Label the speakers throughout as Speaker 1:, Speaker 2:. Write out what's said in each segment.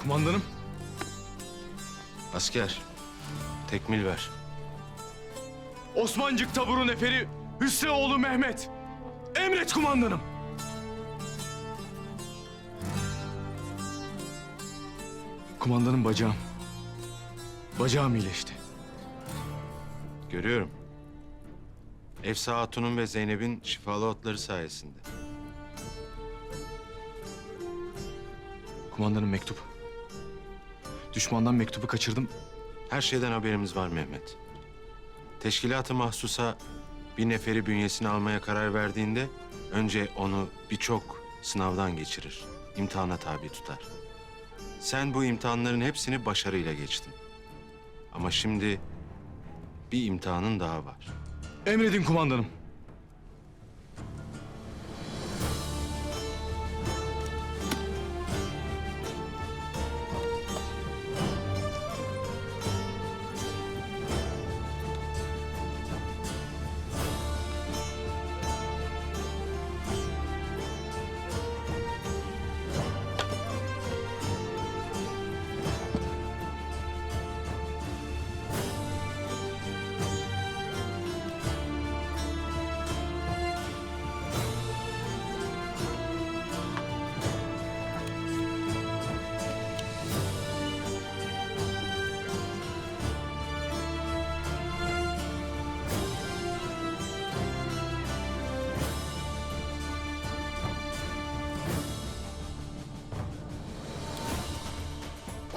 Speaker 1: Kumandanım.
Speaker 2: Asker, tekmil ver.
Speaker 1: Osmancık taburu neferi Hüsrevoğlu Mehmet. Emret kumandanım. Kumandanım bacağım. Bacağım iyileşti.
Speaker 2: Görüyorum. Efsa Hatun'un ve Zeynep'in şifalı otları sayesinde.
Speaker 1: Kumandanım mektup. Düşmandan mektubu kaçırdım.
Speaker 2: Her şeyden haberimiz var Mehmet. Teşkilat-ı mahsusa bir neferi bünyesine almaya karar verdiğinde önce onu birçok sınavdan geçirir, imtihana tabi tutar. Sen bu imtihanların hepsini başarıyla geçtin. Ama şimdi bir imtihanın daha var.
Speaker 1: Emredin kumandanım.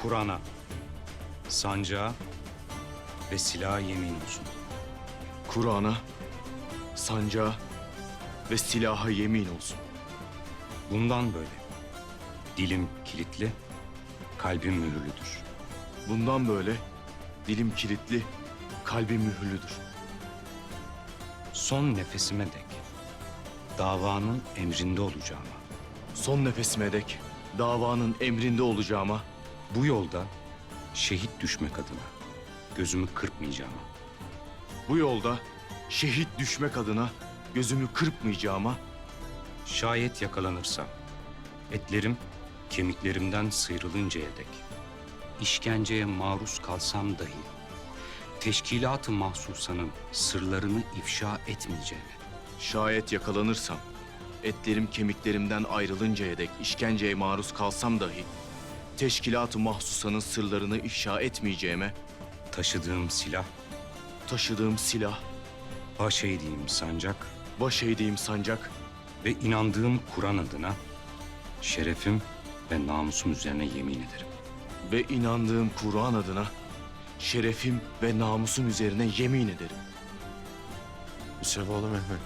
Speaker 3: Kur'an'a, sancağa ve silaha yemin olsun.
Speaker 1: Kur'an'a, sancağa ve silaha yemin olsun.
Speaker 3: Bundan böyle dilim kilitli, kalbim mühürlüdür.
Speaker 1: Bundan böyle dilim kilitli, kalbim mühürlüdür.
Speaker 3: Son nefesime dek davanın emrinde olacağıma,
Speaker 1: Son nefesime dek davanın emrinde olacağıma,
Speaker 3: bu yolda şehit düşmek adına gözümü kırpmayacağıma,
Speaker 1: bu yolda şehit düşmek adına gözümü kırpmayacağıma,
Speaker 3: şayet yakalanırsam etlerim kemiklerimden sıyrılıncaya dek işkenceye maruz kalsam dahi teşkilat-ı mahsusanın sırlarını ifşa etmeyeceğime,
Speaker 1: şayet yakalanırsam, etlerim kemiklerimden ayrılıncaya dek işkenceye maruz kalsam dahi, teşkilat-ı mahsusanın sırlarını ifşa etmeyeceğime,
Speaker 3: taşıdığım silah,
Speaker 1: taşıdığım silah,
Speaker 3: baş eğdiğim sancak
Speaker 1: baş eğdiğim sancak
Speaker 3: ve inandığım Kur'an adına şerefim ve namusum üzerine yemin ederim.
Speaker 1: ve inandığım Kur'an adına şerefim ve namusum üzerine yemin ederim.
Speaker 2: Hüsrevoğlu Mehmet.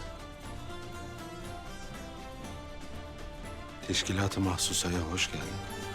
Speaker 2: Teşkilat-ı mahsusaya hoş geldin.